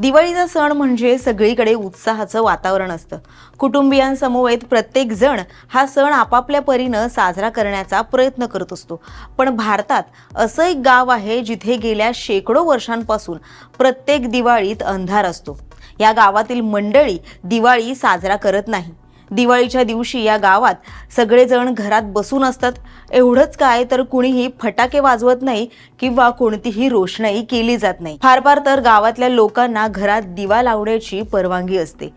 दिवाळीचा सण म्हणजे सगळीकडे उत्साहाचं वातावरण असतं. कुटुंबियांसमवेत प्रत्येक जण हा सण आपापल्या परीनं साजरा करण्याचा प्रयत्न करत असतो. पण भारतात असं एक गाव आहे जिथे गेल्या शेकडो वर्षांपासून प्रत्येक दिवाळीत अंधार असतो. या गावातील मंडळी दिवाळी साजरा करत नाही. दिवाळीच्या दिवशी या गावात सगळेजण घरात बसून असतात. एवढंच काय तर कुणीही फटाके वाजवत नाही किंवा कोणतीही रोषणाई केली जात नाही. फार फार तर गावातल्या लोकांना घरात दिवा लावण्याची परवानगी असते.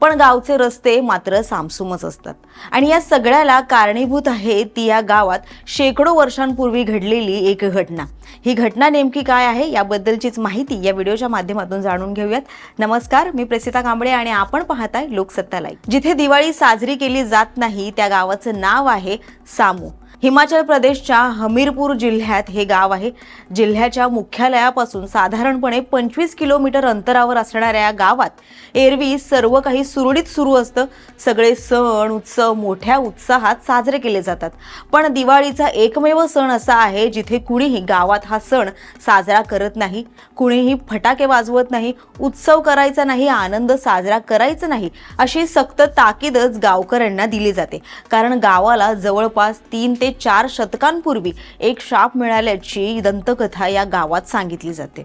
पण गावचे रस्ते मात्र सामसूमच असतात. आणि या सगळ्याला कारणीभूत आहे ती या गावात शेकडो वर्षांपूर्वी घडलेली एक घटना. ही घटना नेमकी काय आहे याबद्दलचीच माहिती या व्हिडिओच्या माध्यमातून जाणून घेऊयात. नमस्कार मी प्रसिता कांबळे आणि आपण पाहताय लोकसत्ता लाईव्ह. जिथे दिवाळी साजरी केली जात नाही. त्या गावाचं नाव आहे सामू. हिमाचल प्रदेशच्या हमीरपूर जिल्ह्यात हे गाव आहे. जिल्ह्याच्या मुख्यालयापासून साधारणपणे पंचवीस किलोमीटर अंतरावर असणाऱ्या या गावात एरवी सर्व काही सुरळीत सुरू असतं. सगळे सण उत्सव मोठ्या उत्साहात साजरे केले जातात. पण दिवाळीचा एकमेव सण असा आहे जिथे कुणीही गावात हा सण साजरा करत नाही. कुणीही फटाके वाजवत नाही उत्सव करायचा नाही आनंद साजरा करायचा नाही अशी सक्त ताकीदच गावकऱ्यांना दिली जाते. कारण गावाला जवळपास तीन ते चार शतकांपूर्वी एक शाप मिळाल्याची दंतकथा या गावात सांगितली जाते.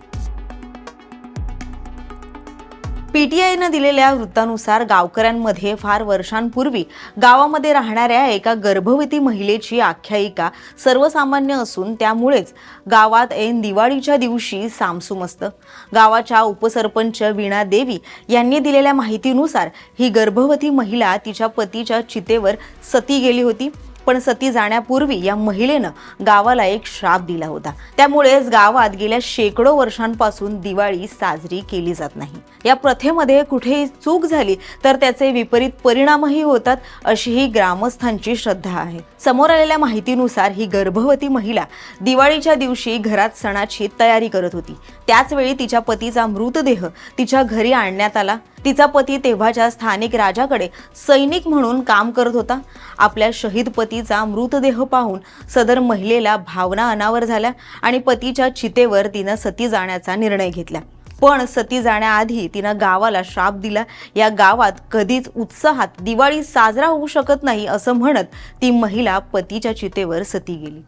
पीटीआयनं दिलेल्या वृत्तानुसार गावकऱ्यांमध्ये फार वर्षांपूर्वी गावामध्ये राहणाऱ्या एका गर्भवती महिलेची आख्यायिका सर्वसामान्य असून त्यामुळेच गावात ऐन दिवाळीच्या दिवशी सामसूम असतं. गावाच्या उपसरपंच वीणा देवी यांनी दिलेल्या माहितीनुसार ही गर्भवती महिला तिच्या पतीच्या चितेवर सती गेली होती. पण सती जाण्यापूर्वी या महिलेनं गावाला एक श्राप दिला होता. त्यामुळेच गावात गेल्या शेकडो वर्षांपासून दिवाळी साजरी केली जात नाही. या प्रथेमध्ये कुठेही चूक झाली तर त्याचे विपरीत परिणामही होतात अशी ही ग्रामस्थांची श्रद्धा आहे. समोर आलेल्या माहितीनुसार ही गर्भवती महिला दिवाळीच्या दिवशी घरात सणाची तयारी करत होती. त्याच वेळी तिच्या पतीचा मृतदेह तिच्या घरी आणण्यात आला. तिचा पती तेव्हाच्या स्थानिक राजाकडे सैनिक म्हणून काम करत होता आपल्या शहीद पतीचा मृतदेह पाहून सदर महिलेला भावना अनावर झाल्या आणि पतीच्या चितेवर तिनं सती जाण्याचा निर्णय घेतला. पण सती जाण्याआधी तिनं गावाला श्राप दिला. या गावात कधीच उत्साहात दिवाळी साजरा होऊ शकत नाही असं म्हणत ती महिला पतीच्या चितेवर सती गेली.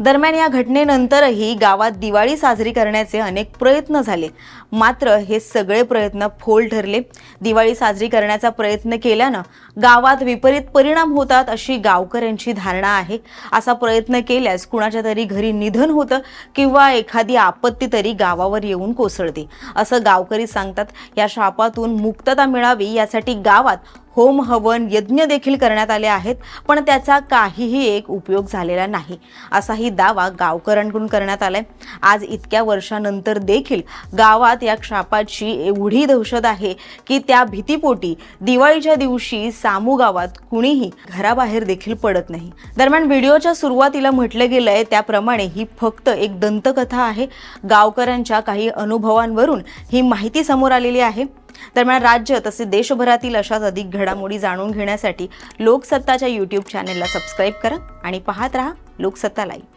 दरम्यान या घटनेनंतरही गावात दिवाळी साजरी करण्याचे अनेक प्रयत्न झाले. मात्र हे सगळे प्रयत्न फोल ठरले. दिवाळी साजरी करण्याचा प्रयत्न केल्यानं गावात विपरीत परिणाम होतात अशी गावकऱ्यांची धारणा आहे. असा प्रयत्न केल्यास कुणाच्या तरी घरी निधन होतं किंवा एखादी आपत्ती तरी गावावर येऊन कोसळते. असं गावकरी सांगतात. या शापातून मुक्तता मिळावी यासाठी गावात होम हवन यज्ञ देखील करण्यात आले आहेत पण त्याचा काहीही एक उपयोग झालेला नाही असाही दावा गावकऱ्यांकडून करण्यात आलाय. आज इतक्या वर्षानंतर देखील गावात या क्षापाची एवढी दहशत आहे की त्या भीतीपोटी दिवाळीच्या दिवशी सामू गावात कुणीही घराबाहेर देखील पडत नाही. दरम्यान व्हिडिओच्या सुरुवातीला म्हटलं गेलंय त्याप्रमाणे ही फक्त एक दंतकथा आहे. गावकऱ्यांच्या काही अनुभवांवरून ही माहिती समोर आलेली आहे. दरम्यान राज्य तसेच देशभरातील अशाच अधिक घडामोडी जाणून घेण्यासाठी लोकसत्ताच्या यूट्यूब चॅनेलला सबस्क्राईब करा आणि पाहत रहा लोकसत्ता लाईव्ह